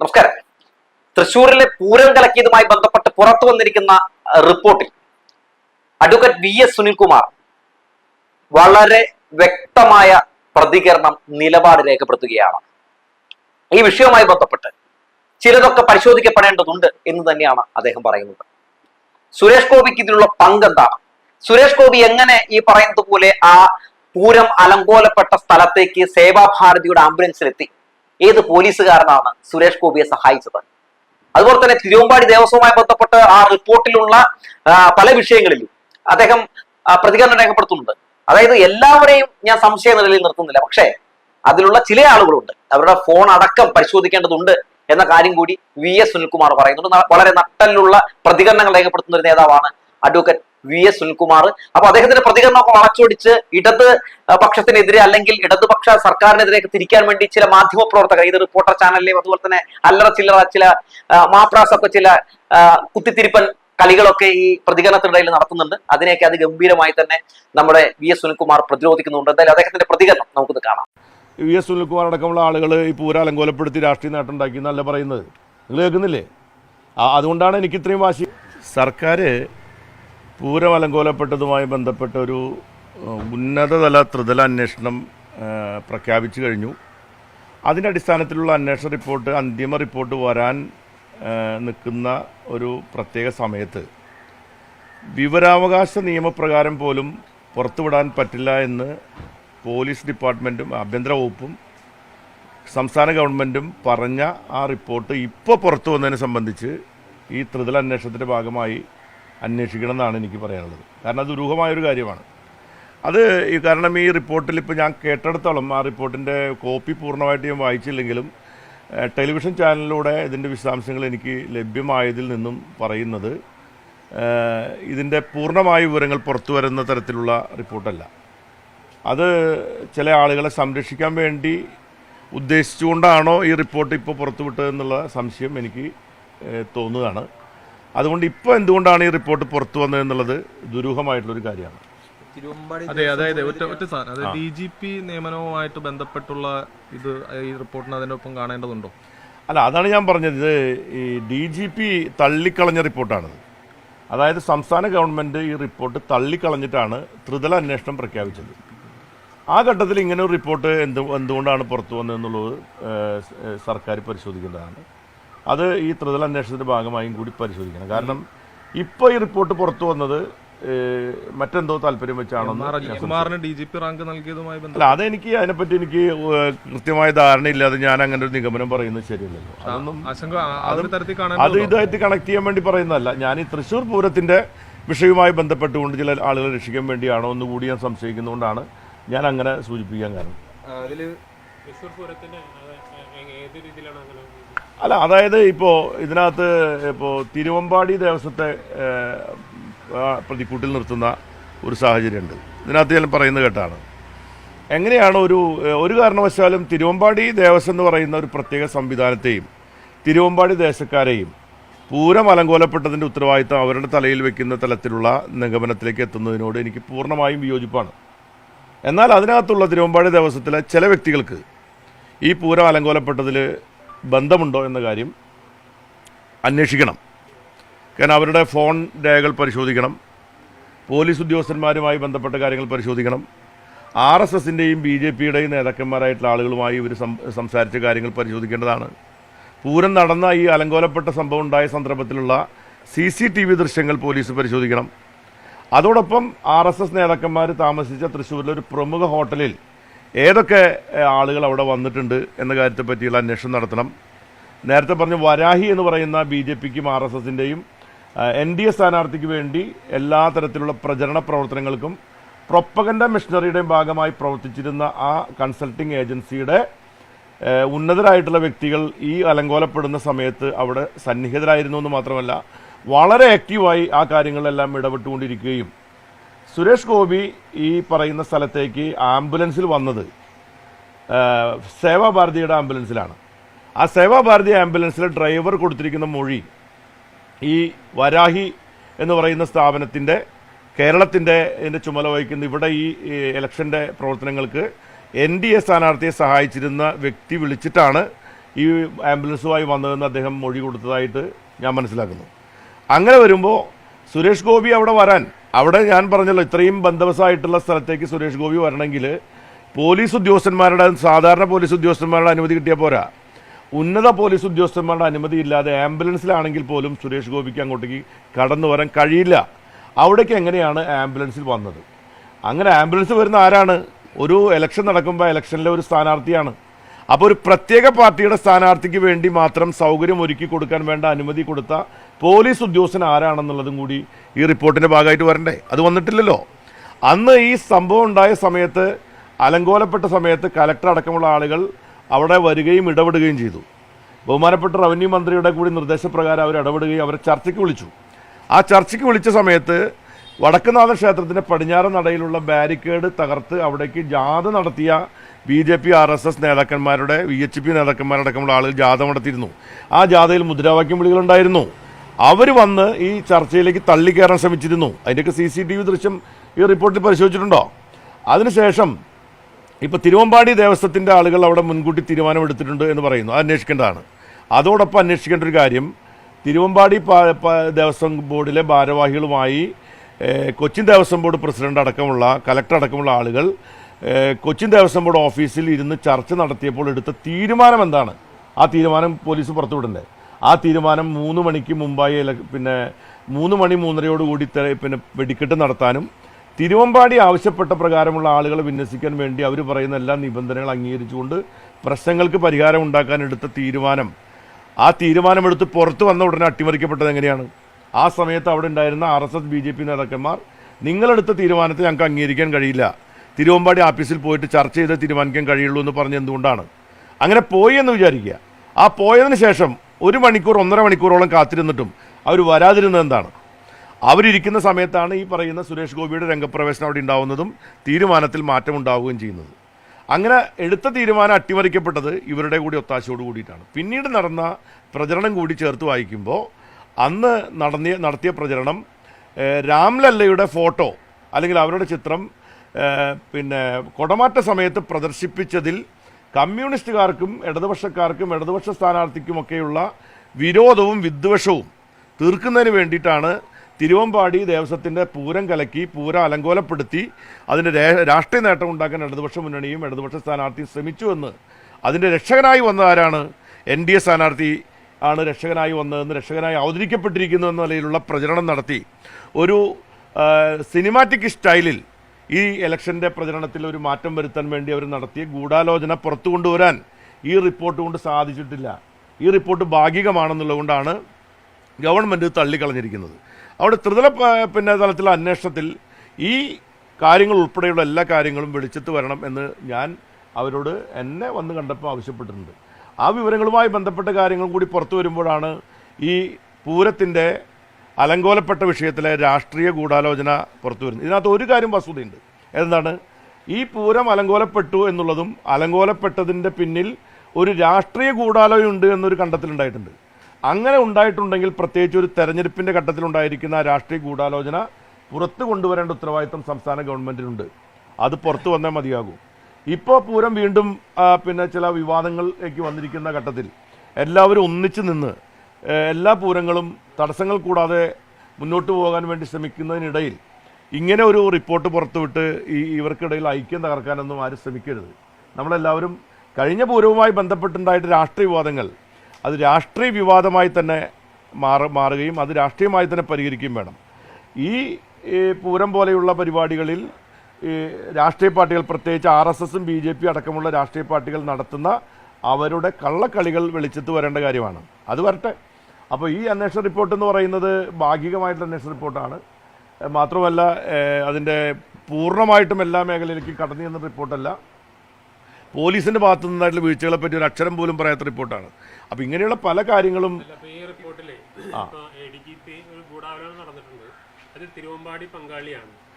നമസ്കാരം. തൃശൂരിലെ പൂരം കലക്കിയതുമായി ബന്ധപ്പെട്ട് പുറത്തു വന്നിരിക്കുന്ന റിപ്പോർട്ടിൽ അഡ്വക്കേറ്റ് വി എസ് സുനിൽകുമാർ വളരെ വ്യക്തമായ പ്രതികരണം നിലപാട് രേഖപ്പെടുത്തുകയാണ്. ഈ വിഷയവുമായി ബന്ധപ്പെട്ട് ചിലതൊക്കെ പരിശോധിക്കപ്പെടേണ്ടതുണ്ട് എന്ന് തന്നെയാണ് അദ്ദേഹം പറയുന്നത്. സുരേഷ് ഗോപിക്ക് ഇതിലുള്ള പങ്കെന്താണ് സുരേഷ് ഗോപി എങ്ങനെ ഈ പറയുന്നത് പോലെ ആ പൂരം അലങ്കോലപ്പെട്ട സ്ഥലത്തേക്ക് സേവാഭാരതിയുടെ ആംബുലൻസിലെത്തി? ഏത് പോലീസുകാരനാണ് സുരേഷ് ഗോപിയെ സഹായിച്ചത്? അതുപോലെ തന്നെ തിരുവമ്പാടി ദേവസ്വവുമായി ബന്ധപ്പെട്ട് ആ റിപ്പോർട്ടിലുള്ള പല വിഷയങ്ങളിലും അദ്ദേഹം പ്രതികരണം രേഖപ്പെടുത്തുന്നുണ്ട്. അതായത് എല്ലാവരെയും ഞാൻ സംശയ നിലയിൽ നിർത്തുന്നില്ല. പക്ഷേ അതിലുള്ള ചില ആളുകളുണ്ട്. അവരുടെ ഫോൺ അടക്കം പരിശോധിക്കേണ്ടതുണ്ട് എന്ന കാര്യം കൂടി വി എസ് സുനിൽകുമാർ പറയുന്നുണ്ട്. വളരെ നട്ടലുള്ള പ്രതികരണങ്ങൾ രേഖപ്പെടുത്തുന്ന ഒരു നേതാവാണ് അഡ്വക്കേറ്റ് വി എസ് സുനിൽകുമാർ. അപ്പൊ അദ്ദേഹത്തിന്റെ പ്രതികരണമൊക്കെ വളച്ചൊടിച്ച് ഇടത് പക്ഷത്തിനെതിരെ അല്ലെങ്കിൽ ഇടതുപക്ഷ സർക്കാരിനെതിരെ തിരിക്കാൻ വേണ്ടി ചില മാധ്യമ പ്രവർത്തകർ ഇത് റിപ്പോർട്ടർ ചാനലിലെയും അതുപോലെ തന്നെ അല്ലറ ചില്ലറ ചില മാപ്രാസൊക്കെ ചില കുത്തിത്തിരിപ്പൻ കളികളൊക്കെ ഈ പ്രതികരണത്തിനിടയിൽ നടത്തുന്നുണ്ട്. അതിനെയൊക്കെ അത് ഗംഭീരമായി തന്നെ നമ്മുടെ വി എസ് സുനിൽകുമാർ പ്രതിരോധിക്കുന്നുണ്ട്. എന്തായാലും അദ്ദേഹത്തിന്റെ പ്രതികരണം നമുക്കിത് കാണാം. വി എസ് സുനിൽകുമാർ അടക്കമുള്ള ആളുകൾ ഈ പൂരം അലങ്കോലപ്പെടുത്തി രാഷ്ട്രീയ നേട്ടം ഉണ്ടാക്കി എന്നല്ല പറയുന്നത്. നിങ്ങൾ കേൾക്കുന്നില്ലേ? അതുകൊണ്ടാണ് എനിക്ക് ഇത്രയും വാശി. സർക്കാർ പൂരം അലങ്കോലപ്പെട്ടതുമായി ബന്ധപ്പെട്ട ഒരു ഉന്നതതല ത്രിതല അന്വേഷണം പ്രഖ്യാപിച്ചു കഴിഞ്ഞു. അതിന്റെ അടിസ്ഥാനത്തിലുള്ള അന്വേഷണ റിപ്പോർട്ട് അന്തിമ റിപ്പോർട്ട് വരാൻ നിൽക്കുന്ന ഒരു പ്രത്യേക സമയത്ത്. വിവരാവകാശ നിയമപ്രകാരം പോലും പുറത്തുവിടാൻ പറ്റില്ല എന്ന് പോലീസ് ഡിപ്പാർട്ട്മെന്റും ആഭ്യന്തര വകുപ്പും സംസ്ഥാന ഗവൺമെന്റും പറഞ്ഞ ആ റിപ്പോർട്ട് ഇപ്പോൾ പുറത്തു വന്നതിനെ സംബന്ധിച്ച് ഈ ത്രിതല അന്വേഷണത്തിന്റെ ഭാഗമായി അന്വേഷിക്കണം എന്നാണ് എനിക്ക് പറയാനുള്ളത്. കാരണം അത് ദുരൂഹമായൊരു കാര്യമാണ്. അത് ഈ കാരണം ഈ റിപ്പോർട്ടിൽ ഇപ്പോൾ ഞാൻ കേട്ടിടത്തോളം ആ റിപ്പോർട്ടിന്റെ കോപ്പി പൂർണമായിട്ട് ഞാൻ വായിച്ചില്ലെങ്കിലും ടെലിവിഷൻ ചാനലിലൂടെ ഇതിന്റെ വിശദാംശങ്ങൾ എനിക്ക് ലഭ്യമായതിൽ നിന്നും പറയുന്നത് ഇതിന്റെ പൂർണമായ വിവരങ്ങൾ പുറത്തു വരുന്ന തരത്തിലുള്ള റിപ്പോർട്ടല്ല. അത് ചില ആളുകളെ സംരക്ഷിക്കാൻ വേണ്ടി ഉദ്ദേശിച്ചുകൊണ്ടാണോ ഈ റിപ്പോർട്ട് ഇപ്പോൾ പുറത്തുവിട്ടതെന്നുള്ള സംശയം എനിക്ക് തോന്നുന്നതാണ് അതുകൊണ്ട് ഇപ്പോൾ എന്തുകൊണ്ടാണ് ഈ റിപ്പോർട്ട് പുറത്തു വന്നതെന്നുള്ളത് ദുരൂഹമായിട്ടുള്ളൊരു കാര്യമാണ്. അതെ അതായത് ഒറ്റ ഒറ്റ സാധനം അതായത് ഡി ജി പി നിയമനവുമായിട്ട് ബന്ധപ്പെട്ടുള്ള ഇത് ഈ റിപ്പോർട്ടിന് അതിനൊപ്പം കാണേണ്ടതുണ്ടോ? അല്ല അതാണ് ഞാൻ പറഞ്ഞത്. ഇത് ഈ ഡി ജി പി തള്ളിക്കളഞ്ഞ റിപ്പോർട്ടാണത്. അതായത് സംസ്ഥാന ഗവൺമെന്റ് ഈ റിപ്പോർട്ട് തള്ളിക്കളഞ്ഞിട്ടാണ് ത്രിതല അന്വേഷണം പ്രഖ്യാപിച്ചത്. ആ ഘട്ടത്തിൽ ഇങ്ങനെ ഒരു റിപ്പോർട്ട് എന്ത് എന്തുകൊണ്ടാണ് പുറത്തു വന്നതെന്നുള്ളത് സർക്കാർ പരിശോധിക്കേണ്ടതാണ്. അത് ഈ ത്രിതല അന്വേഷണത്തിന്റെ ഭാഗമായും കൂടി പരിശോധിക്കണം. കാരണം ഇപ്പോൾ ഈ റിപ്പോർട്ട് പുറത്തു വന്നത് മറ്റെന്തോ താല്പര്യം വെച്ചാണെന്ന് M D G P rank നൽകിയതുമായി അല്ല അതെനിക്ക് അതിനെപ്പറ്റി എനിക്ക് കൃത്യമായ ധാരണയില്ലാതെ ഞാൻ അങ്ങനെ ഒരു നിഗമനം പറയുന്നത് ശരിയല്ലല്ലോ. അത് ഇതായിട്ട് കണക്ട് ചെയ്യാൻ വേണ്ടി പറയുന്നതല്ല. ഞാൻ ഈ തൃശ്ശൂർ പൂരത്തിന്റെ വിഷയവുമായി ബന്ധപ്പെട്ടുകൊണ്ട് ചില ആളുകളെ രക്ഷിക്കാൻ വേണ്ടിയാണോ എന്ന് കൂടി ഞാൻ സംശയിക്കുന്നതുകൊണ്ടാണ് ഞാൻ അങ്ങനെ സൂചിപ്പിക്കാൻ കാരണം. അല്ല അതായത് ഇപ്പോൾ ഇതിനകത്ത് ഇപ്പോൾ തിരുവമ്പാടി ദേവസ്വത്തെ പ്രതിക്കൂട്ടിൽ നിർത്തുന്ന ഒരു സാഹചര്യമുണ്ട്. ഇതിനകത്ത് ഞാൻ പറയുന്നത് കേട്ടാണ്. എങ്ങനെയാണ് ഒരു ഒരു കാരണവശാലും തിരുവമ്പാടി ദേവസ്വം എന്ന് പറയുന്ന ഒരു പ്രത്യേക സംവിധാനത്തെയും തിരുവമ്പാടി ദേശക്കാരെയും പൂരം അലങ്കോലപ്പെട്ടതിന്റെ ഉത്തരവാദിത്തം അവരുടെ തലയിൽ വെക്കുന്ന തലത്തിലുള്ള നിഗമനത്തിലേക്ക് എത്തുന്നതിനോട് എനിക്ക് പൂർണമായും വിയോജിപ്പാണ്. എന്നാൽ അതിനകത്തുള്ള തിരുവമ്പാടി ദേവസ്വത്തിലെ ചില വ്യക്തികൾക്ക് ഈ പൂരം അലങ്കോലപ്പെട്ടതിൽ ബന്ധമുണ്ടോ എന്ന കാര്യം അന്വേഷിക്കണം. കാരണം അവരുടെ ഫോൺ രേഖകൾ പരിശോധിക്കണം. പോലീസ് ഉദ്യോഗസ്ഥന്മാരുമായി ബന്ധപ്പെട്ട കാര്യങ്ങൾ പരിശോധിക്കണം. ആർ എസ് എസിന്റെയും ബി ജെ പിയുടെയും നേതാക്കന്മാരായിട്ടുള്ള ആളുകളുമായി ഇവർ സംസാരിച്ച കാര്യങ്ങൾ പരിശോധിക്കേണ്ടതാണ്. പൂരം നടന്ന ഈ അലങ്കോലപ്പെട്ട സംഭവം ഉണ്ടായ സന്ദർഭത്തിലുള്ള സി സി ടി വി ദൃശ്യങ്ങൾ പോലീസ് പരിശോധിക്കണം. അതോടൊപ്പം ആർ എസ് എസ് നേതാക്കന്മാർ താമസിച്ച തൃശ്ശൂരിലെ ഒരു പ്രമുഖ ഹോട്ടലിൽ ഏതൊക്കെ ആളുകൾ അവിടെ വന്നിട്ടുണ്ട് എന്ന കാര്യത്തെ പറ്റിയുള്ള അന്വേഷണം നടത്തണം. നേരത്തെ പറഞ്ഞ വരാഹി എന്ന് പറയുന്ന ബി ജെ പിക്കും ആർ എസ് എസിന്റെയും എൻ ഡി എ സ്ഥാനാർത്ഥിക്ക് വേണ്ടി എല്ലാ തരത്തിലുള്ള പ്രചരണ പ്രവർത്തനങ്ങൾക്കും പ്രൊപ്പഗൻഡ മിഷണറിയുടെയും ഭാഗമായി പ്രവർത്തിച്ചിരുന്ന ആ കൺസൾട്ടിംഗ് ഏജൻസിയുടെ ഉന്നതരായിട്ടുള്ള വ്യക്തികൾ ഈ അലങ്കോലപ്പെടുന്ന സമയത്ത് അവിടെ സന്നിഹിതരായിരുന്നു എന്ന് മാത്രമല്ല വളരെ ആക്റ്റീവായി ആ കാര്യങ്ങളിലെല്ലാം ഇടപെട്ടുകൊണ്ടിരിക്കുകയും സുരേഷ് ഗോപി ഈ പറയുന്ന സ്ഥലത്തേക്ക് ആംബുലൻസിൽ വന്നത് സേവാഭാരതിയുടെ ആംബുലൻസിലാണ്. ആ സേവാഭാരതി ആംബുലൻസിൽ ഡ്രൈവർ കൊടുത്തിരിക്കുന്ന മൊഴി ഈ വരാഹി എന്ന് പറയുന്ന സ്ഥാപനത്തിന്റെ കേരളത്തിന്റെ ഇതിന്റെ ചുമല വഹിക്കുന്ന ഇവിടെ ഈ ഇലക്ഷന്റെ പ്രവർത്തനങ്ങൾക്ക് എൻ ഡി എ സ്ഥാനാർത്ഥിയെ സഹായിച്ചിരുന്ന വ്യക്തി വിളിച്ചിട്ടാണ് ഈ ആംബുലൻസുമായി വന്നതെന്ന് അദ്ദേഹം മൊഴി കൊടുത്തതായിട്ട് ഞാൻ മനസ്സിലാക്കുന്നു. അങ്ങനെ വരുമ്പോൾ സുരേഷ് ഗോപി അവിടെ വരാൻ അവിടെ ഞാൻ പറഞ്ഞല്ലോ ഇത്രയും ബന്ധവസായിട്ടുള്ള സ്ഥലത്തേക്ക് സുരേഷ് ഗോപി വരണമെങ്കിൽ പോലീസ് ഉദ്യോഗസ്ഥന്മാരുടെ സാധാരണ പോലീസ് ഉദ്യോഗസ്ഥന്മാരുടെ അനുമതി കിട്ടിയാൽ പോരാ. ഉന്നത പോലീസ് ഉദ്യോഗസ്ഥന്മാരുടെ അനുമതി ഇല്ലാതെ ആംബുലൻസിലാണെങ്കിൽ പോലും സുരേഷ് ഗോപിക്ക് അങ്ങോട്ടേക്ക് കടന്നു വരാൻ കഴിയില്ല. അവിടേക്ക് എങ്ങനെയാണ് ആംബുലൻസിൽ വന്നത്? അങ്ങനെ ആംബുലൻസ് വരുന്ന ആരാണ്? ഒരു ഇലക്ഷൻ നടക്കുമ്പോൾ ഇലക്ഷനിലെ ഒരു സ്ഥാനാർത്ഥിയാണ്. അപ്പോൾ ഒരു പ്രത്യേക പാർട്ടിയുടെ സ്ഥാനാർത്ഥിക്ക് വേണ്ടി മാത്രം സൗകര്യം ഒരുക്കി കൊടുക്കാൻ വേണ്ട അനുമതി കൊടുത്ത പോലീസ് ഉദ്യോഗസ്ഥൻ ആരാണെന്നുള്ളതും കൂടി ഈ റിപ്പോർട്ടിന്റെ ഭാഗമായിട്ട് വരണ്ടേ? അത് വന്നിട്ടില്ലല്ലോ. അന്ന് ഈ സംഭവം ഉണ്ടായ സമയത്ത് അലങ്കോലപ്പെട്ട സമയത്ത് കലക്ടർ അടക്കമുള്ള ആളുകൾ അവിടെ വരികയും ഇടപെടുകയും ചെയ്തു. ബഹുമാനപ്പെട്ട റവന്യൂ മന്ത്രിയുടെ കൂടി നിർദ്ദേശപ്രകാരം അവർ ഇടപെടുകയും അവരെ ചർച്ചയ്ക്ക് വിളിച്ചു. ആ ചർച്ചയ്ക്ക് വിളിച്ച സമയത്ത് വടക്കുനാഥ ക്ഷേത്രത്തിന്റെ പടിഞ്ഞാറ് നടയിലുള്ള ബാരിക്കേഡ് തകർത്ത് അവിടേക്ക് ജാഥ നടത്തിയ B J P R S S നേതാക്കന്മാരുടെ വി എച്ച് പി നേതാക്കന്മാരടക്കമുള്ള ആളുകൾ ജാഥ നടത്തിയിരുന്നു. ആ ജാഥയിൽ മുദ്രാവാക്യം വിളികളുണ്ടായിരുന്നു. അവർ വന്ന് ഈ ചർച്ചയിലേക്ക് തള്ളിക്കയറാൻ ശ്രമിച്ചിരുന്നു. അതിന്റെയൊക്കെ സി സി ടി വി ദൃശ്യം ഈ റിപ്പോർട്ടിൽ പരിശോധിച്ചിട്ടുണ്ടോ? അതിനുശേഷം ഇപ്പോൾ തിരുവമ്പാടി ദേവസ്വത്തിന്റെ ആളുകൾ അവിടെ മുൻകൂട്ടി തീരുമാനമെടുത്തിട്ടുണ്ട് എന്ന് പറയുന്നു. അന്വേഷിക്കേണ്ടതാണ്. അതോടൊപ്പം അന്വേഷിക്കേണ്ട ഒരു കാര്യം തിരുവമ്പാടി ദേവസ്വം ബോർഡിലെ ഭാരവാഹികളുമായി കൊച്ചിൻ ദേവസ്വം ബോർഡ് പ്രസിഡന്റ് അടക്കമുള്ള കലക്ടർ അടക്കമുള്ള ആളുകൾ കൊച്ചിൻ ദേവസ്വം ബോർഡ് ഓഫീസിൽ ഇരുന്ന് ചർച്ച നടത്തിയപ്പോൾ എടുത്ത തീരുമാനം എന്താണ്? ആ തീരുമാനം പോലീസ് പുറത്തുവിടണ്ടേ? ആ തീരുമാനം മൂന്ന് മണിക്ക് മുമ്പായി പിന്നെ മൂന്ന് മണി മൂന്നരയോടുകൂടി പിന്നെ വെടിക്കെട്ട് നടത്താനും തിരുവമ്പാടി ആവശ്യപ്പെട്ട പ്രകാരമുള്ള ആളുകളെ വിന്യസിക്കാൻ വേണ്ടി അവർ പറയുന്ന എല്ലാ നിബന്ധനകൾ അംഗീകരിച്ചുകൊണ്ട് പ്രശ്നങ്ങൾക്ക് പരിഹാരം ഉണ്ടാക്കാൻ എടുത്ത തീരുമാനം. ആ തീരുമാനമെടുത്ത് പുറത്തു വന്ന ഉടനെ അട്ടിമറിക്കപ്പെട്ടത് എങ്ങനെയാണ്? ആ സമയത്ത് അവിടെ ഉണ്ടായിരുന്ന R S S B J P നേതാക്കന്മാർ നിങ്ങളെടുത്ത തീരുമാനത്തെ ഞങ്ങൾക്ക് അംഗീകരിക്കാൻ കഴിയില്ല. തിരുവമ്പാടി ഓഫീസിൽ പോയിട്ട് ചർച്ച ചെയ്ത് തീരുമാനിക്കാൻ കഴിയുള്ളൂ എന്ന് പറഞ്ഞ് എന്തുകൊണ്ടാണ്? അങ്ങനെ പോയി എന്ന് വിചാരിക്കുക. ആ പോയതിന് ശേഷം ഒരു മണിക്കൂർ ഒന്നര മണിക്കൂറോളം കാത്തിരുന്നിട്ടും അവർ വരാതിരുന്നത് എന്താണ്? അവരിയ്ക്കുന്ന സമയത്താണ് ഈ പറയുന്ന സുരേഷ് ഗോപിയുടെ രംഗപ്രവേശനം അവിടെ ഉണ്ടാവുന്നതും തീരുമാനത്തിൽ മാറ്റമുണ്ടാവുകയും ചെയ്യുന്നത്. അങ്ങനെ എടുത്ത തീരുമാനം അട്ടിമറിക്കപ്പെട്ടത് ഇവരുടെ കൂടി ഒത്താശയോട് കൂടിയിട്ടാണ്. പിന്നീട് നടന്ന പ്രചരണം കൂടി ചേർത്ത് വായിക്കുമ്പോൾ അന്ന് നടന്നിയ നടത്തിയ പ്രചരണം രാംലല്ലയുടെ ഫോട്ടോ അല്ലെങ്കിൽ അവരുടെ ചിത്രം പിന്നെ കൊടമാറ്റ സമയത്ത് പ്രദർശിപ്പിച്ചതിൽ കമ്മ്യൂണിസ്റ്റുകാർക്കും ഇടതുപക്ഷക്കാർക്കും ഇടതുപക്ഷ സ്ഥാനാർത്ഥിക്കുമൊക്കെയുള്ള വിരോധവും വിദ്വേഷവും തീർക്കുന്നതിന് വേണ്ടിയിട്ടാണ് തിരുവമ്പാടി ദേവസ്വത്തിന്റെ പൂരം കലക്കി പൂരം അലങ്കോലപ്പെടുത്തി അതിന്റെ രാഷ്ട്രീയ നേട്ടം ഉണ്ടാക്കാൻ ഇടതുപക്ഷ മുന്നണിയും ഇടതുപക്ഷ സ്ഥാനാർത്ഥിയും ശ്രമിച്ചുവെന്ന് അതിന്റെ രക്ഷകനായി വന്ന ആരാണ് എൻ ഡി എ സ്ഥാനാർത്ഥി ആണ് രക്ഷകനായി വന്നതെന്ന് രക്ഷകനായി അവതരിക്കപ്പെട്ടിരിക്കുന്നു എന്ന നിലയിലുള്ള പ്രചരണം നടത്തി. ഒരു സിനിമാറ്റിക് സ്റ്റൈലിൽ ഈ ഇലക്ഷന്റെ പ്രചരണത്തിൽ ഒരു മാറ്റം വരുത്താൻ വേണ്ടി അവർ നടത്തിയ ഗൂഢാലോചന പുറത്തു കൊണ്ടുവരാൻ ഈ റിപ്പോർട്ട് കൊണ്ട് സാധിച്ചിട്ടില്ല. ഈ റിപ്പോർട്ട് ഭാഗികമാണെന്നുള്ളതുകൊണ്ടാണ് ഗവൺമെന്റ് തള്ളിക്കളഞ്ഞിരിക്കുന്നത്. അവിടെ ത്രിതല പിന്നെ തലത്തിലെ അന്വേഷണത്തിൽ ഈ കാര്യങ്ങൾ ഉൾപ്പെടെയുള്ള എല്ലാ കാര്യങ്ങളും വെളിച്ചത്ത് വരണം എന്ന് ഞാൻ അവരോട് എന്നെ വന്ന് കണ്ടപ്പോൾ ആവശ്യപ്പെട്ടിട്ടുണ്ട്. ആ വിവരങ്ങളുമായി ബന്ധപ്പെട്ട കാര്യങ്ങൾ കൂടി പുറത്തു വരുമ്പോഴാണ് ഈ പൂരത്തിന്റെ അലങ്കോലപ്പെട്ട വിഷയത്തിലെ രാഷ്ട്രീയ ഗൂഢാലോചന പുറത്തു വരുന്നത്. ഇതിനകത്ത് ഒരു കാര്യം വസ്തുതയുണ്ട്. എന്താണ്? ഈ പൂരം അലങ്കോലപ്പെട്ടു എന്നുള്ളതും അലങ്കോലപ്പെട്ടതിന്റെ പിന്നിൽ ഒരു രാഷ്ട്രീയ ഗൂഢാലോചന ഉണ്ട് എന്നൊരു കണ്ടെത്തലുണ്ടായിട്ടുണ്ട് അങ്ങനെ ഉണ്ടായിട്ടുണ്ടെങ്കിൽ പ്രത്യേകിച്ച് ഒരു തെരഞ്ഞെടുപ്പിന്റെ ഘട്ടത്തിലുണ്ടായിരിക്കുന്ന രാഷ്ട്രീയ ഗൂഢാലോചന പുറത്തു കൊണ്ടുവരേണ്ട ഉത്തരവാദിത്തം സംസ്ഥാന ഗവൺമെന്റിനുണ്ട് അത് പുറത്തു വന്നാൽ മതിയാകൂ. ഇപ്പോൾ പൂരം വീണ്ടും പിന്നെ ചില വിവാദങ്ങളിലേക്ക് വന്നിരിക്കുന്ന ഘട്ടത്തിൽ എല്ലാവരും ഒന്നിച്ചു നിന്ന് എല്ലാ പൂരങ്ങളും തടസ്സങ്ങൾ കൂടാതെ മുന്നോട്ട് പോകാൻ വേണ്ടി ശ്രമിക്കുന്നതിനിടയിൽ ഇങ്ങനെ ഒരു റിപ്പോർട്ട് പുറത്തുവിട്ട് ഈ ഇവർക്കിടയിൽ ഐക്യം തകർക്കാനൊന്നും ആരും ശ്രമിക്കരുത്. നമ്മളെല്ലാവരും കഴിഞ്ഞ പൂരവുമായി ബന്ധപ്പെട്ടുണ്ടായിട്ട് രാഷ്ട്രീയ വിവാദങ്ങൾ അത് രാഷ്ട്രീയ വിവാദമായി തന്നെ മാറ മാറുകയും അത് രാഷ്ട്രീയമായി തന്നെ പരിഹരിക്കുകയും വേണം. ഈ പൂരം പോലെയുള്ള പരിപാടികളിൽ ഈ രാഷ്ട്രീയ പാർട്ടികൾ പ്രത്യേകിച്ച് ആർ എസ് എസും ബി ജെ പി അടക്കമുള്ള രാഷ്ട്രീയ പാർട്ടികൾ നടത്തുന്ന അവരുടെ കള്ളക്കളികൾ വെളിച്ചത്ത് വരേണ്ട കാര്യമാണ്. അത് വരട്ടെ. അപ്പോൾ ഈ അന്വേഷണ റിപ്പോർട്ട് എന്ന് പറയുന്നത് ഭാഗികമായിട്ടുള്ള അന്വേഷണ റിപ്പോർട്ടാണ്. മാത്രമല്ല അതിന്റെ പൂർണമായിട്ടും എല്ലാ മേഖലയിലേക്കും കടന്നു ചെന്ന റിപ്പോർട്ടല്ല. പോലീസിന്റെ ഭാഗത്തു നിന്നായിട്ടുള്ള വീഴ്ചകളെ പറ്റി ഒരു അക്ഷരം പോലും പറയാത്ത റിപ്പോർട്ടാണ്. അപ്പോൾ ഇങ്ങനെയുള്ള പല കാര്യങ്ങളും ആ. തിരുവമ്പാടി പങ്കാളിയാണ്.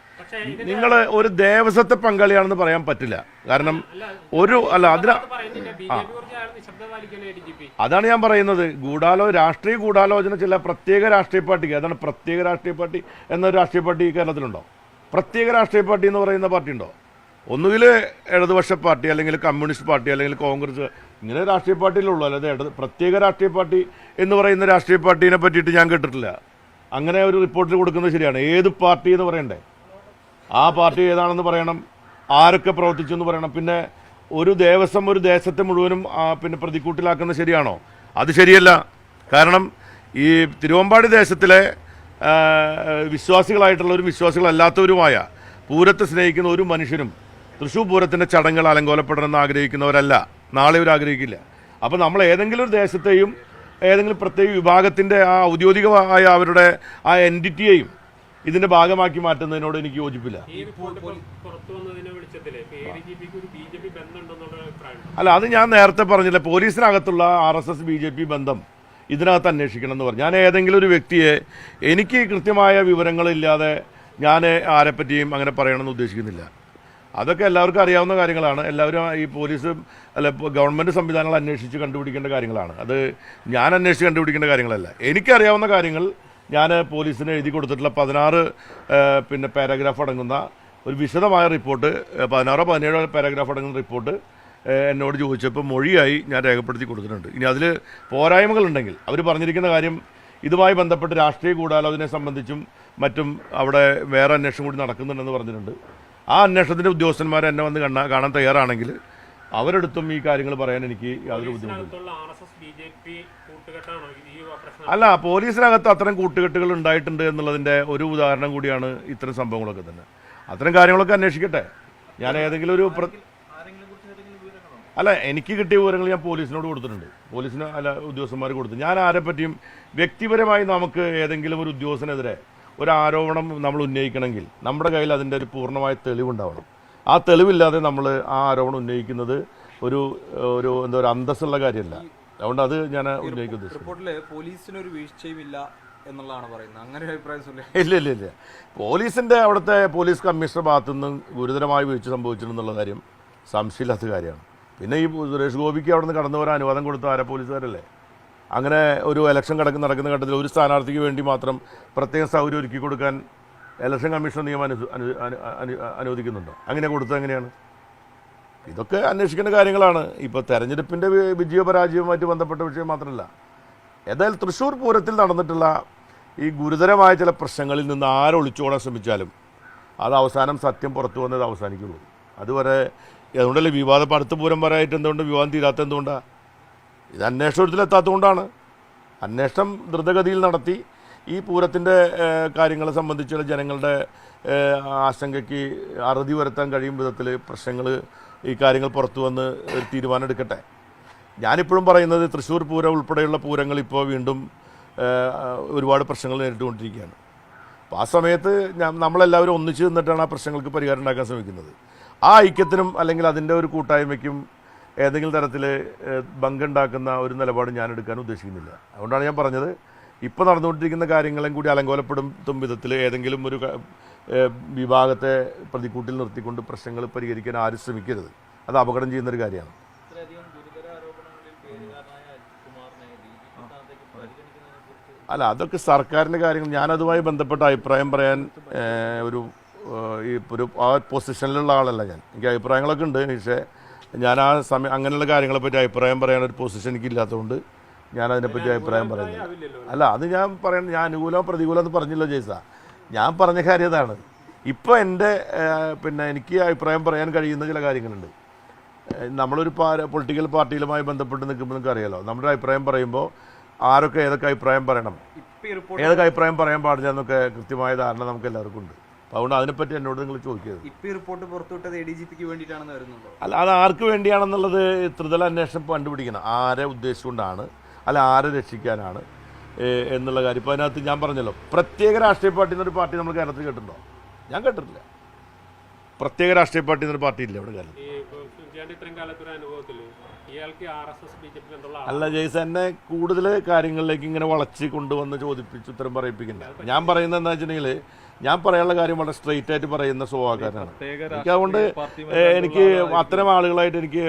നിങ്ങൾ ഒരു ദേവസ്വത്തെ പങ്കാളിയാണെന്ന് പറയാൻ പറ്റില്ല. കാരണം ഒരു അല്ല അതിന അതാണ് ഞാൻ പറയുന്നത്. ഗൂഢാലോ രാഷ്ട്രീയ ഗൂഢാലോചന ചില പ്രത്യേക രാഷ്ട്രീയ പാർട്ടിക്ക് അതാണ് പ്രത്യേക രാഷ്ട്രീയ പാർട്ടി എന്നൊരു രാഷ്ട്രീയ പാർട്ടി കേരളത്തിലുണ്ടോ? പ്രത്യേക രാഷ്ട്രീയ പാർട്ടി എന്ന് പറയുന്ന പാർട്ടി ഉണ്ടോ ഒന്നുകിൽ ഇടതുപക്ഷ പാർട്ടി അല്ലെങ്കിൽ കമ്മ്യൂണിസ്റ്റ് പാർട്ടി അല്ലെങ്കിൽ കോൺഗ്രസ് ഇങ്ങനെ രാഷ്ട്രീയ പാർട്ടിയിലുള്ളൂ. അല്ലാതെ ഇടത് പ്രത്യേക രാഷ്ട്രീയ പാർട്ടി എന്ന് പറയുന്ന രാഷ്ട്രീയ പാർട്ടീനെ പറ്റിയിട്ട് ഞാൻ കേട്ടിട്ടില്ല. അങ്ങനെ ഒരു റിപ്പോർട്ടിൽ കൊടുക്കുന്നത് ശരിയാണ്. ഏത് പാർട്ടി എന്ന് പറയണ്ടേ? ആ പാർട്ടി ഏതാണെന്ന് പറയണം. ആരൊക്കെ പ്രവർത്തിച്ചു എന്ന് പറയണം. പിന്നെ ഒരു ദേവസ്വം ഒരു ദേശത്തെ മുഴുവനും പിന്നെ പ്രതിക്കൂട്ടിലാക്കുന്നത് ശരിയാണോ? അത് ശരിയല്ല. കാരണം ഈ തിരുവമ്പാടി ദേശത്തിലെ വിശ്വാസികളായിട്ടുള്ളവരും വിശ്വാസികളല്ലാത്തവരുമായ പൂരത്തെ സ്നേഹിക്കുന്ന ഒരു മനുഷ്യനും തൃശ്ശൂർ പൂരത്തിന്റെ ചടങ്ങുകൾ അലങ്കോലപ്പെടണമെന്ന് ആഗ്രഹിക്കുന്നവരല്ല. നാളെ ഇവർ ആഗ്രഹിക്കില്ല. അപ്പോൾ നമ്മൾ ഏതെങ്കിലും ഒരു ദേശത്തെയും ഏതെങ്കിലും പ്രത്യേക വിഭാഗത്തിന്റെ ആ ഔദ്യോഗികമായ അവരുടെ ആ എന്റിറ്റിയെയും ഇതിന്റെ ഭാഗമാക്കി മാറ്റുന്നതിനോട് എനിക്ക് യോജിപ്പില്ല. അല്ല അത് ഞാൻ നേരത്തെ പറഞ്ഞില്ല. പോലീസിനകത്തുള്ള R S S B J P ബന്ധം ഇതിനകത്ത് അന്വേഷിക്കണം എന്ന് പറഞ്ഞു. ഞാൻ ഏതെങ്കിലും ഒരു വ്യക്തിയെ എനിക്ക് കൃത്യമായ വിവരങ്ങളില്ലാതെ ഞാൻ ആരെപ്പറ്റിയും അങ്ങനെ പറയണമെന്ന് ഉദ്ദേശിക്കുന്നില്ല. അതൊക്കെ എല്ലാവർക്കും അറിയാവുന്ന കാര്യങ്ങളാണ്. എല്ലാവരും ഈ പോലീസ് അല്ല ഗവൺമെന്റ് സംവിധാനങ്ങൾ അന്വേഷിച്ച് കണ്ടുപിടിക്കേണ്ട കാര്യങ്ങളാണ്. അത് ഞാൻ അന്വേഷിച്ച് കണ്ടുപിടിക്കേണ്ട കാര്യങ്ങളല്ല. എനിക്കറിയാവുന്ന കാര്യങ്ങൾ ഞാൻ പോലീസിന് എഴുതി കൊടുത്തിട്ടുള്ള പതിനാറ് പിന്നെ പാരഗ്രാഫ് അടങ്ങുന്ന ഒരു വിശദമായ റിപ്പോർട്ട് പതിനാറോ പതിനേഴോ പാരഗ്രാഫ് അടങ്ങുന്ന റിപ്പോർട്ട് എന്നോട് ചോദിച്ചപ്പോൾ മൊഴിയായി ഞാൻ രേഖപ്പെടുത്തി കൊടുത്തിട്ടുണ്ട്. ഇനി അതിൽ പോരായ്മകളുണ്ടെങ്കിൽ അവർ പറഞ്ഞിരിക്കുന്ന കാര്യം ഇതുമായി ബന്ധപ്പെട്ട് രാഷ്ട്രീയ ഗൂഢാലോചനയെ സംബന്ധിച്ചും മറ്റും അവിടെ വേറെ അന്വേഷണം കൂടി നടക്കുന്നുണ്ടെന്ന് പറഞ്ഞിട്ടുണ്ട്. ആ അന്വേഷണത്തിന്റെ ഉദ്യോഗസ്ഥന്മാർ എന്നെ വന്ന് കാണാൻ തയ്യാറാണെങ്കിൽ അവരെടുത്തും ഈ കാര്യങ്ങൾ പറയാൻ എനിക്ക് യാതൊരു ബുദ്ധിമുട്ടില്ല അല്ല പോലീസിനകത്ത് അത്തരം കൂട്ടുകെട്ടുകൾ ഉണ്ടായിട്ടുണ്ട് എന്നുള്ളതിന്റെ ഒരു ഉദാഹരണം കൂടിയാണ് ഇത്തരം സംഭവങ്ങളൊക്കെ തന്നെ. അത്തരം കാര്യങ്ങളൊക്കെ അന്വേഷിക്കട്ടെ. ഞാൻ ഏതെങ്കിലും ഒരു അല്ല എനിക്ക് കിട്ടിയ വിവരങ്ങൾ ഞാൻ പോലീസിനോട് കൊടുത്തിട്ടുണ്ട്. പോലീസിന് അല്ല ഉദ്യോഗസ്ഥന്മാർ കൊടുത്തു. ഞാൻ ആരെ പറ്റിയും വ്യക്തിപരമായി നമുക്ക് ഏതെങ്കിലും ഒരു ഉദ്യോഗസ്ഥനെതിരെ ഒരു ആരോപണം നമ്മൾ ഉന്നയിക്കണമെങ്കിൽ നമ്മുടെ കയ്യിൽ അതിന്റെ ഒരു പൂർണമായ തെളിവുണ്ടാവണം. ആ തെളിവില്ലാതെ നമ്മൾ ആ ആരോപണം ഉന്നയിക്കുന്നത് ഒരു ഒരു എന്താ ഒരു അന്തസ്സുള്ള കാര്യമല്ല. അതുകൊണ്ട് അത് ഞാൻ ഉന്നയിക്കാൻ ഉദ്ദേശിക്കുന്നത് റിപ്പോർട്ടിൽ പോലീസിനൊരു വീഴ്ചയുമില്ല എന്നുള്ളതാണ് പറയുന്നത്. അങ്ങനെ ഒരു അഭിപ്രായം ഇല്ല ഇല്ല ഇല്ല. പോലീസിന്റെ അവിടുത്തെ പോലീസ് കമ്മീഷണർ ഭാഗത്തു നിന്ന് ഗുരുതരമായ വീഴ്ച സംഭവിച്ചിട്ടുണ്ടെന്നുള്ള കാര്യം സംശയമില്ലാത്ത കാര്യമാണ്. പിന്നെ ഈ സുരേഷ് ഗോപിക്ക് അവിടെ നിന്ന് കടന്നു വരാൻ അനുവാദം കൊടുത്ത ആരാ? പോലീസുകാരല്ലേ? അങ്ങനെ ഒരു ഇലക്ഷൻ കിടക്കുന്ന നടക്കുന്ന ഘട്ടത്തിൽ ഒരു സ്ഥാനാർത്ഥിക്ക് വേണ്ടി മാത്രം പ്രത്യേക സൗകര്യം ഒരുക്കി കൊടുക്കാൻ ഇലക്ഷൻ കമ്മീഷൻ നിയമം അനു അനു- അനു- അനു- അനുവദിക്കുന്നുണ്ടോ? അങ്ങനെ കൊടുത്തത് എങ്ങനെയാണ്? ഇതൊക്കെ അന്വേഷിക്കേണ്ട കാര്യങ്ങളാണ്. ഇപ്പോൾ തെരഞ്ഞെടുപ്പിന്റെ വി- വിജയപരാജയവുമായിട്ട് ബന്ധപ്പെട്ട വിഷയം മാത്രമല്ല. ഏതായാലും തൃശ്ശൂർ പൂരത്തിൽ നടന്നിട്ടുള്ള ഈ ഗുരുതരമായ ചില പ്രശ്നങ്ങളിൽ നിന്ന് ആരൊളിച്ചോടാൻ ശ്രമിച്ചാലും അത് അവസാനം സത്യം പുറത്തു വന്നത് അവസാനിക്കുള്ളൂ. അതുവരെ അതുകൊണ്ടല്ലേ വിവാദം? അടുത്ത പൂരം വരായിട്ട് എന്തുകൊണ്ട് വിവാദം തീരാത്ത എന്തുകൊണ്ടാണ് ഇത് അന്വേഷണത്തിലെത്താത്തതുകൊണ്ടാണ് അന്വേഷണം ദ്രുതഗതിയിൽ നടത്തി ഈ പൂരത്തിന്റെ കാര്യങ്ങളെ സംബന്ധിച്ചുള്ള ജനങ്ങളുടെ ആശങ്കയ്ക്ക് അറുതി വരുത്താൻ കഴിയും വിധത്തിൽ പ്രശ്നങ്ങൾ ഈ കാര്യങ്ങൾ പുറത്തു വന്ന് ഒരു തീരുമാനം എടുക്കട്ടെ. ഞാനിപ്പോഴും പറയുന്നത് തൃശ്ശൂർ പൂരം ഉൾപ്പെടെയുള്ള പൂരങ്ങൾ ഇപ്പോൾ വീണ്ടും ഒരുപാട് പ്രശ്നങ്ങൾ നേരിട്ടുകൊണ്ടിരിക്കുകയാണ്. അപ്പോൾ ആ സമയത്ത് നമ്മളെല്ലാവരും ഒന്നിച്ച് നിന്നിട്ടാണ് ആ പ്രശ്നങ്ങൾക്ക് പരിഹാരം ഉണ്ടാക്കാൻ ശ്രമിക്കുന്നത്. ആ ഐക്യത്തിനും അല്ലെങ്കിൽ അതിന്റെ ഒരു കൂട്ടായ്മയ്ക്കും ഏതെങ്കിലും തരത്തിൽ ഭംഗുണ്ടാക്കുന്ന ഒരു നിലപാട് ഞാൻ എടുക്കാൻ ഉദ്ദേശിക്കുന്നില്ല. അതുകൊണ്ടാണ് ഞാൻ പറഞ്ഞത് ഇപ്പോൾ നടന്നുകൊണ്ടിരിക്കുന്ന കാര്യങ്ങളും കൂടി അലങ്കോലപ്പെടുത്തും വിധത്തിൽ ഏതെങ്കിലും ഒരു വിഭാഗത്തെ പ്രതിക്കൂട്ടിൽ നിർത്തിക്കൊണ്ട് പ്രശ്നങ്ങൾ പരിഹരിക്കാൻ ആരും ശ്രമിക്കരുത്. അത് അപകടം ചെയ്യുന്നൊരു കാര്യമാണ്. അല്ല അതൊക്കെ സർക്കാരിന്റെ കാര്യങ്ങൾ. ഞാനതുമായി ബന്ധപ്പെട്ട അഭിപ്രായം പറയാൻ ഒരു ഈ ഒരു ആ പൊസിഷനിലുള്ള ആളല്ല ഞാൻ. എനിക്ക് അഭിപ്രായങ്ങളൊക്കെ ഉണ്ട്. പക്ഷേ ഞാൻ ആ സമയം അങ്ങനെയുള്ള കാര്യങ്ങളെപ്പറ്റി അഭിപ്രായം പറയാൻ ഒരു പൊസിഷൻ എനിക്ക് ഇല്ലാത്തതുകൊണ്ട് ഞാൻ അതിനെപ്പറ്റി അഭിപ്രായം പറയുന്നത് അല്ല അത് ഞാൻ പറയുന്നത് ഞാൻ അനുകൂലം പ്രതികൂലം എന്ന് പറഞ്ഞില്ല ജയ്സ. ഞാൻ പറഞ്ഞ കാര്യം അതാണ് ഇപ്പോൾ എന്റെ പിന്നെ എനിക്ക് അഭിപ്രായം പറയാൻ കഴിയുന്ന ചില കാര്യങ്ങളുണ്ട്. നമ്മളൊരു പൊളിറ്റിക്കൽ പാർട്ടിയിലുമായി ബന്ധപ്പെട്ട് നിൽക്കുമ്പോൾ നിങ്ങൾക്ക് അറിയാലോ. നമ്മുടെ അഭിപ്രായം പറയുമ്പോൾ ആരൊക്കെ ഏതൊക്കെ അഭിപ്രായം പറയണം. ഏതൊക്കെ അഭിപ്രായം പറയാൻ പാടില്ല എന്നൊക്കെ കൃത്യമായ ധാരണ നമുക്ക് എല്ലാവർക്കും ഉണ്ട്. അതുകൊണ്ട് അതിനെപ്പറ്റി എന്നോട് നിങ്ങൾ ചോദിക്കരുത്. ഇപ്പൊ ഈ റിപ്പോർട്ട് പുറത്തുവിട്ടത് എ ഡി ജി പിക്ക് വേണ്ടിയിട്ടാണെന്ന് വരുന്നുണ്ടോ? അല്ല അത് ആർക്ക് വേണ്ടിയാണെന്നുള്ളത് ത്രിതല അന്വേഷണം കണ്ടുപിടിക്കണം. ആരെ ഉദ്ദേശിച്ചുകൊണ്ടാണ് അല്ല ആരെ രക്ഷിക്കാനാണ്? എന്നുള്ള കാര്യം. ഇപ്പോൾ അതിനകത്ത് ഞാൻ പറഞ്ഞല്ലോ പ്രത്യേക രാഷ്ട്രീയ പാർട്ടി എന്നൊരു പാർട്ടി നമ്മൾ കേരളത്തിൽ കേട്ടിട്ടുണ്ടോ? ഞാൻ കേട്ടിട്ടില്ല. പ്രത്യേക രാഷ്ട്രീയ പാർട്ടി എന്നൊരു പാർട്ടി ഇല്ല ഇവിടെ കേരളത്തിൽ. അല്ല ജയ്സ് എന്നെ കൂടുതൽ കാര്യങ്ങളിലേക്ക് ഇങ്ങനെ വളച്ച് കൊണ്ടുവന്ന് ചോദിപ്പിച്ച് ഉത്തരം പറയിപ്പിക്കില്ല ഞാൻ പറയുന്നത് എന്താ വെച്ചിട്ടുണ്ടെങ്കിൽ ഞാൻ പറയാനുള്ള കാര്യം വളരെ സ്ട്രെയിറ്റ് ആയിട്ട് പറയുന്ന സ്വഭാവക്കാരനാണ്. എനിക്ക് അതുകൊണ്ട് എനിക്ക് അത്തരം ആളുകളായിട്ട് എനിക്ക്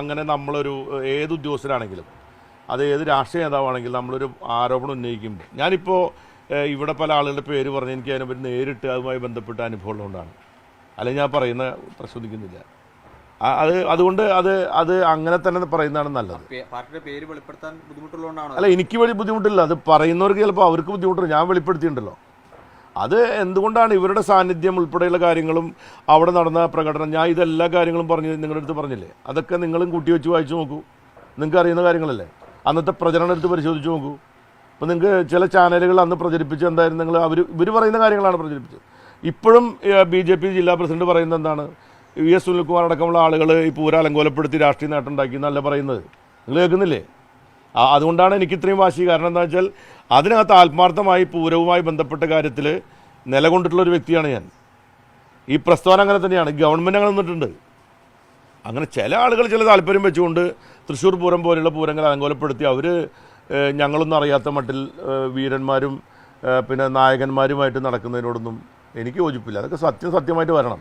അങ്ങനെ നമ്മളൊരു ഏത് ഉദ്യോഗസ്ഥരാണെങ്കിലും അത് ഏത് രാഷ്ട്രീയ നേതാവാണെങ്കിലും നമ്മളൊരു ആരോപണം ഉന്നയിക്കുമ്പോൾ. ഞാനിപ്പോൾ ഇവിടെ പല ആളുകളുടെ പേര് പറഞ്ഞ് എനിക്ക് അതിനെപ്പറ്റി നേരിട്ട് അതുമായി ബന്ധപ്പെട്ട അനുഭവമുള്ളതുകൊണ്ടാണ് അല്ലെങ്കിൽ ഞാൻ പറയുന്ന പ്രശോധിക്കുന്നില്ല അത് അതുകൊണ്ട് അത് അത് അങ്ങനെ തന്നെ പറയുന്നതാണ് നല്ലത്. പാർട്ടിയുടെ പേര് വെളിപ്പെടുത്താൻ ബുദ്ധിമുട്ടുള്ളതുകൊണ്ടാണ്? അല്ല എനിക്ക് വലിയ ബുദ്ധിമുട്ടില്ല. അത് പറയുന്നവർക്ക് ചിലപ്പോൾ അവർക്ക് ബുദ്ധിമുട്ടില്ല ഞാൻ വെളിപ്പെടുത്തിയിട്ടുണ്ടല്ലോ. അത് എന്തുകൊണ്ടാണ് ഇവരുടെ സാന്നിധ്യം ഉൾപ്പെടെയുള്ള കാര്യങ്ങളും അവിടെ നടന്ന പ്രകടനം? ഞാൻ ഇതെല്ലാ കാര്യങ്ങളും പറഞ്ഞ് നിങ്ങളുടെ അടുത്ത് പറഞ്ഞില്ലേ? അതൊക്കെ നിങ്ങളും കൂട്ടി വെച്ച് വായിച്ചു നോക്കൂ. നിങ്ങൾക്ക് അറിയുന്ന കാര്യങ്ങളല്ലേ? അന്നത്തെ പ്രചരണം എടുത്ത് പരിശോധിച്ച് നോക്കൂ. അപ്പോൾ നിങ്ങൾക്ക് ചില ചാനലുകൾ അന്ന് പ്രചരിപ്പിച്ച് എന്തായിരുന്നു നിങ്ങൾ അവർ ഇവർ പറയുന്ന കാര്യങ്ങളാണ് പ്രചരിപ്പിച്ചത്. ഇപ്പോഴും ബി ജെ പി ജില്ലാ പ്രസിഡന്റ് പറയുന്നത് എന്താണ്? വി എസ് സുനിൽകുമാർ അടക്കമുള്ള ആളുകൾ ഈ പൂര അലങ്കോലപ്പെടുത്തി രാഷ്ട്രീയ നേട്ടം ഉണ്ടാക്കി എന്നല്ല പറയുന്നത്. നിങ്ങൾ കേൾക്കുന്നില്ലേ? അതുകൊണ്ടാണ് എനിക്ക് ഇത്രയും വാശി. കാരണം എന്താ വെച്ചാൽ അതിനകത്ത് ആത്മാർത്ഥമായി പൂരവുമായി ബന്ധപ്പെട്ട കാര്യത്തിൽ നിലകൊണ്ടിട്ടുള്ള ഒരു വ്യക്തിയാണ് ഞാൻ. ഈ പ്രസ്ഥാനം അങ്ങനെ തന്നെയാണ്. ഗവൺമെന്റ് അങ്ങനെ നിന്നിട്ടുണ്ട്. അങ്ങനെ ചില ആളുകൾ ചില താല്പര്യം വെച്ചുകൊണ്ട് തൃശ്ശൂർ പൂരം പോലെയുള്ള പൂരങ്ങൾ അലങ്കോലപ്പെടുത്തി അവർ ഞങ്ങളൊന്നും അറിയാത്ത മട്ടിൽ വീരന്മാരും പിന്നെ നായകന്മാരുമായിട്ട് നടക്കുന്നതിനോടൊന്നും എനിക്ക് യോജിപ്പില്ല. അതൊക്കെ സത്യം സത്യമായിട്ട് വരണം.